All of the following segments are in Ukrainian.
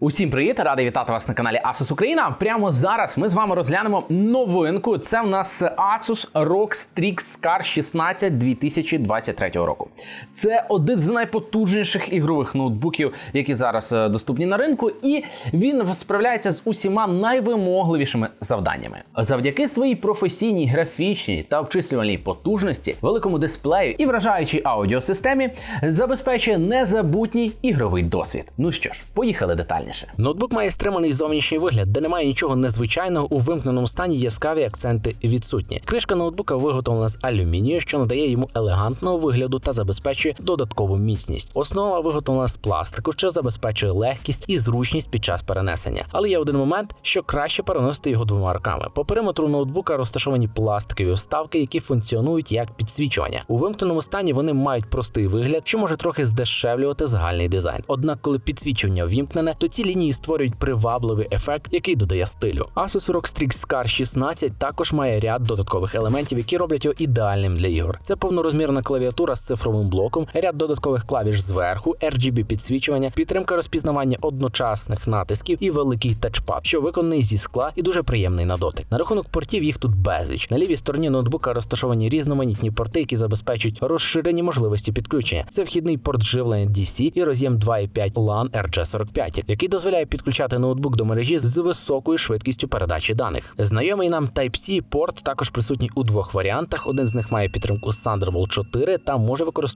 Усім привіт! Радий вітати вас на каналі Asus Україна. Прямо зараз ми з вами розглянемо новинку. Це в нас Asus ROG Strix Scar 16 2023 року. Це один з найпотужніших ігрових ноутбуків, які зараз е, доступні на ринку, і він справляється з усіма найвимогливішими завданнями. Завдяки своїй професійній графічній та обчислювальній потужності, великому дисплею і вражаючій аудіосистемі забезпечує незабутній ігровий досвід. Ну що ж, поїхали детальніше. Ноутбук має стриманий зовнішній вигляд, де немає нічого незвичайного у вимкненому стані яскраві акценти відсутні. Кришка ноутбука виготовлена з алюмінію, що надає йому елегантного вигляду та забезпечує додаткову міцність. Основа виготовлена з пластику, що забезпечує легкість і зручність під час перенесення. Але є один момент, що краще переносити його двома руками. По периметру ноутбука розташовані пластикові вставки, які функціонують як підсвічування. У вимкненому стані вони мають простий вигляд, що може трохи здешевлювати загальний дизайн. Однак, коли підсвічування ввімкнене, то ці лінії створюють привабливий ефект, який додає стилю. Asus ROG Strix Scar 16 також має ряд додаткових елементів, які роблять його ідеальним для ігор. Це повнорозмірна клавіатура з цифровим блоком, ряд додаткових клавіш зверху, RGB підсвічування, підтримка розпізнавання одночасних натисків і великий тачпад, що виконаний зі скла і дуже приємний на дотик. На рахунок портів їх тут безліч. На лівій стороні ноутбука розташовані різноманітні порти, які забезпечують розширені можливості підключення. Це вхідний порт живлення DC і роз'єм 2.5 LAN RJ45, який дозволяє підключати ноутбук до мережі з високою швидкістю передачі даних. Знайомий нам Type-C порт також присутній у двох варіантах. Один з них має підтримку Thunderbolt 4 та може використовувати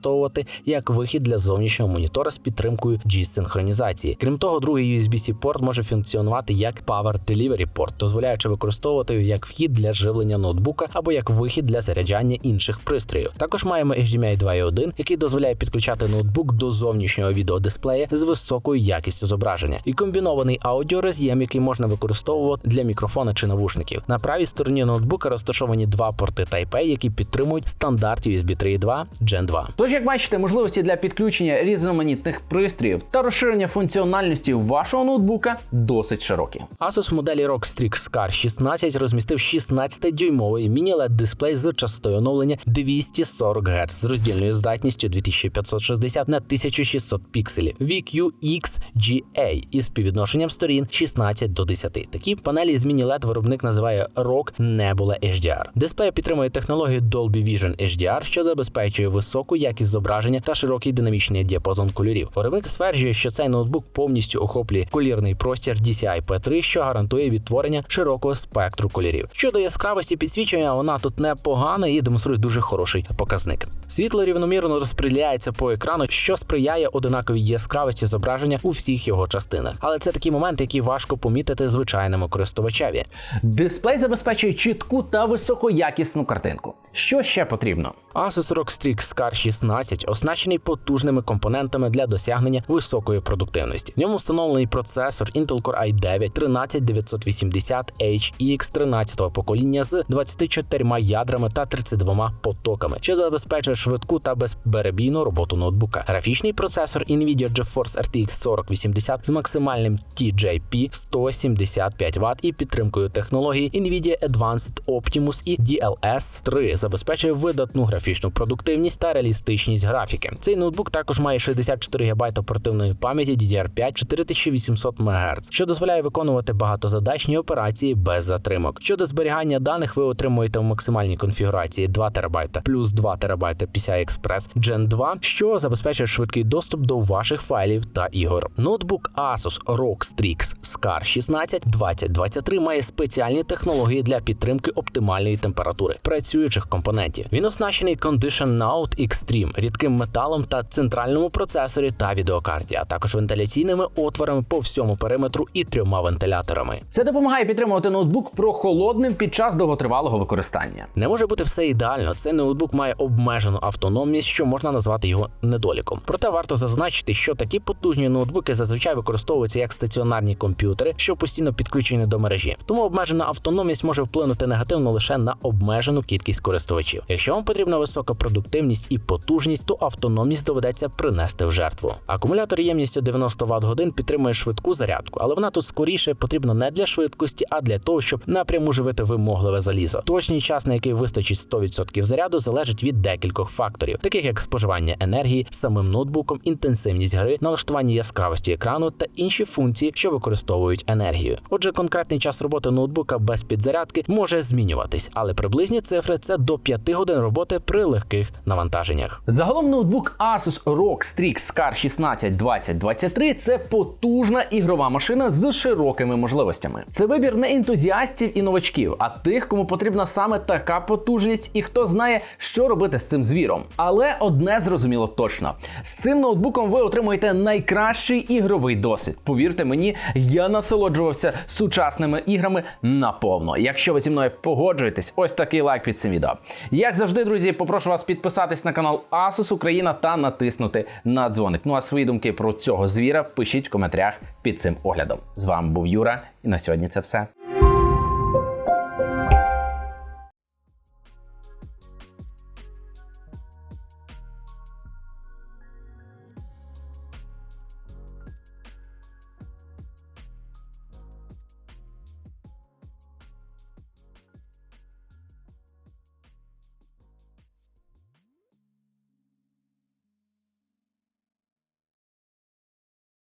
як вихід для зовнішнього монітора з підтримкою G-синхронізації. Крім того, другий USB-C порт може функціонувати як Power Delivery порт, дозволяючи використовувати його як вхід для живлення ноутбука або як вихід для заряджання інших пристроїв. Також маємо HDMI 2.1, який дозволяє підключати ноутбук до зовнішнього відеодисплея з високою якістю зображення, і комбінований аудіороз'єм, який можна використовувати для мікрофона чи навушників. На правій стороні ноутбука розташовані два порти Type-A, які підтримують стандарт USB 3.2 Gen 2. Тож, як бачите, можливості для підключення різноманітних пристроїв та розширення функціональності вашого ноутбука досить широкі. Asus в моделі ROG Strix Scar 16 розмістив 16-дюймовий міні-LED дисплей з частотою оновлення 240 Гц з роздільною здатністю 2560 на 1600 пікселів VQXGA із співвідношенням сторін 16 до 10. Такі панелі з міні-LED виробник називає ROG Nebula HDR. Дисплей підтримує технологію Dolby Vision HDR, що забезпечує високу якість зображення та широкий динамічний діапазон кольорів. Виробник стверджує, що цей ноутбук повністю охоплює колірний простір DCI P3, що гарантує відтворення широкого спектру кольорів. Щодо яскравості підсвічення, вона тут непогана і демонструє дуже хороший показник. Світло рівномірно розподіляється по екрану, що сприяє одинаковій яскравості зображення у всіх його частинах. Але це такі моменти, які важко помітити звичайному користувачеві. Дисплей забезпечує чітку та високоякісну картинку. Що ще потрібно? Asus ROG Strix Scar 16 оснащений потужними компонентами для досягнення високої продуктивності. В ньому встановлений процесор Intel Core i9 13880H EX 13-го покоління з 24 ядрами та 32 потоками, що забезпечує швидку та безперебійну роботу ноутбука. Графічний процесор Nvidia GeForce RTX 4080 з максимальним TJP 175 Вт і підтримкою технології Nvidia Advanced Optimus і DLS 3 забезпечує видатну графічну продуктивність та реалістичність графіки. Цей ноутбук також має 64 ГБ оперативної пам'яті DDR5 4800 МГц, що дозволяє виконувати багатозадачні операції без затримок. Щодо зберігання даних, ви отримуєте в максимальній конфігурації 2 ТБ плюс 2 ТБ PCI Express Gen 2, що забезпечує швидкий доступ до ваших файлів та ігор. Ноутбук Asus ROG Strix Scar 16 2023 має спеціальні технології для підтримки оптимальної температури працюючих компонентів. Він оснащений Condition Note Extreme, рідким металом та центральному процесорі та відеокарті, а також вентиляційними отворами по всьому периметру і трьома вентиляторами. Це допомагає підтримувати ноутбук прохолодним під час довготривалого використання. Не може бути все ідеально. Цей ноутбук має обмежену автономність, що можна назвати його недоліком. Проте варто зазначити, що такі потужні ноутбуки зазвичай використовуються як стаціонарні комп'ютери, що постійно підключені до мережі. Тому обмежена автономність може вплинути негативно лише на обмежену кількість користувачів. Якщо вам потрібна висока продуктивність і потужність, то автономність доведеться принести в жертву. Акумулятор ємністю 90 Вт годин підтримує швидку зарядку, але вона тут скоріше потрібна не для швидкості, а для того, щоб напряму живити вимогливе залізо. Точний час, на який вистачить 100% заряду, залежить від декількох факторів, таких як споживання енергії, самим ноутбуком, інтенсивність гри, налаштування яскравості екрану та інші функції, що використовують енергію. Отже, конкретний час роботи ноутбука без підзарядки може змінюватись, але приблизні цифри це до 5 годин роботи при легких навантаженнях. Загалом ноутбук Asus ROG Strix Scar 16 2023 – це потужна ігрова машина з широкими можливостями. Це вибір не ентузіастів і новачків, а тих, кому потрібна саме така потужність, і хто знає, що робити з цим звіром. Але одне зрозуміло точно: з цим ноутбуком ви отримуєте найкращий ігровий досвід. Повірте мені, я насолоджувався сучасними іграми наповно. Якщо ви зі мною погоджуєтесь, ось такий лайк під цим відео. Як завжди, друзі, попрошу вас підписатись на канал Asus Україна та натиснути на дзвоник. Ну а свої думки про цього звіра пишіть в коментарях під цим оглядом. З вами був Юра, і на сьогодні це все.